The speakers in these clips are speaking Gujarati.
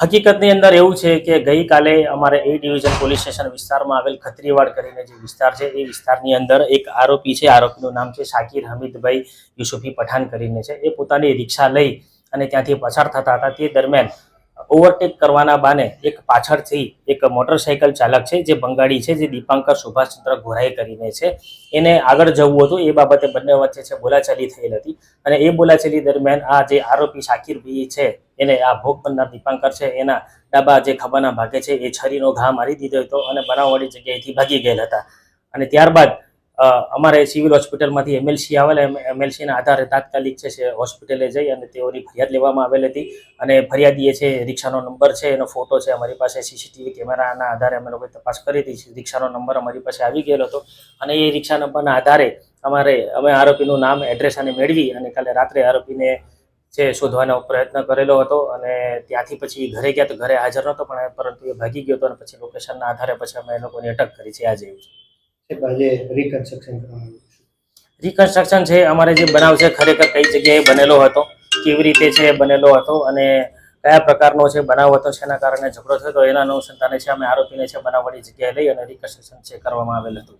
હકીકતની અંદર એવું છે કે ગઈકાલે અમારે એ ડિવિઝન પોલીસ સ્ટેશન વિસ્તારમાં આવેલ ખત્રીવાડ કરીને જે વિસ્તાર છે, એ વિસ્તારની અંદર એક આરોપી છે, આરોપીનું નામ છે શાકિર હમીદભાઈ યુસુફી પઠાણ કરીને છે. એ પોતાની રિક્ષા લઈ અને ત્યાંથી પસાર થતા હતા. તે દરમિયાન ઓવરટેક કરવાના બાને એક પાછળથી એક મોટરસાયકલ ચાલક છે, જે બંગાળી છે, જે દીપાંકર સુભાષચંદ્ર ઘોરાઈ કરીને છે. એને આગળ જવું હતું. એ બાબતે બંને વચ્ચે છે બોલાચાલી થયેલ હતી અને એ બોલાચાલી દરમિયાન આ જે આરોપી શાકિરભાઈ છે, એને આ ભોગ બનનાર દીપાંકર છે, એના ડાબા જે ખભાના ભાગે છે, એ છરીનો ઘા મારી દીધો હતો અને બનાવવાળી જગ્યાએથી ભાગી ગયેલ હતા. અને ત્યારબાદ અમારે સિવિલ હોસ્પિટલમાંથી એમએલસી આવેલા. એમએલસીના આધારે તાત્કાલિક છે હોસ્પિટલે જઈ અને તેઓની ફરિયાદ લેવામાં આવેલ હતી. અને ફરિયાદીએ છે, રિક્ષાનો નંબર છે, એનો ફોટો છે, અમારી પાસે સીસીટીવી કેમેરાના આધારે અમે લોકોએ તપાસ કરી હતી. રિક્ષાનો નંબર અમારી પાસે આવી ગયેલો હતો. અને એ રિક્ષા નંબરના આધારે અમારે, અમે આરોપીનું નામ, એડ્રેસ અને મેળવી અને કાલે રાત્રે આરોપીને છે, શોધવાનો પ્રયત્ન કરેલો હતો. અને ત્યાંથી પછી ઘરે ગયા તો ઘરે હાજર નહોતો, પણ પરંતુ એ ભાગી ગયો હતો અને પછી લોકેશનના આધારે પછી અમે એ લોકોની અટક કરી છે. આજે એવું છે. આજે રિકન્સ્ટ્રક્શન છે? રિકન્સ્ટ્રક્શન છે અમારે જે બનાવ છે ખરેખર કઈ જગ્યાએ બનેલો હતો કેવી રીતે છે બનેલો હતો અને કયા પ્રકારનો છે બનાવ હતો એના કારણે ઝઘડો થયો હતો એના અનુસંધાને છે અમે આરોપીને છે બનાવવાની જગ્યાએ લઈ અને રિકન્સ્ટ્રક્શન છે કરવામાં આવેલ હતું.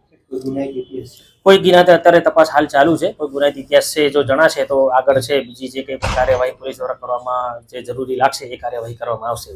કોઈ ગુનાહિત અત્યારે તપાસ હાલ ચાલુ છે કોઈ ગુનાહિત ઇતિહાસ છે જો જણાશે તો આગળ છે બીજી જે કંઈ પણ કાર્યવાહી પોલીસ દ્વારા કરવામાં જે જરૂરી લાગશે એ કાર્યવાહી કરવામાં આવશે.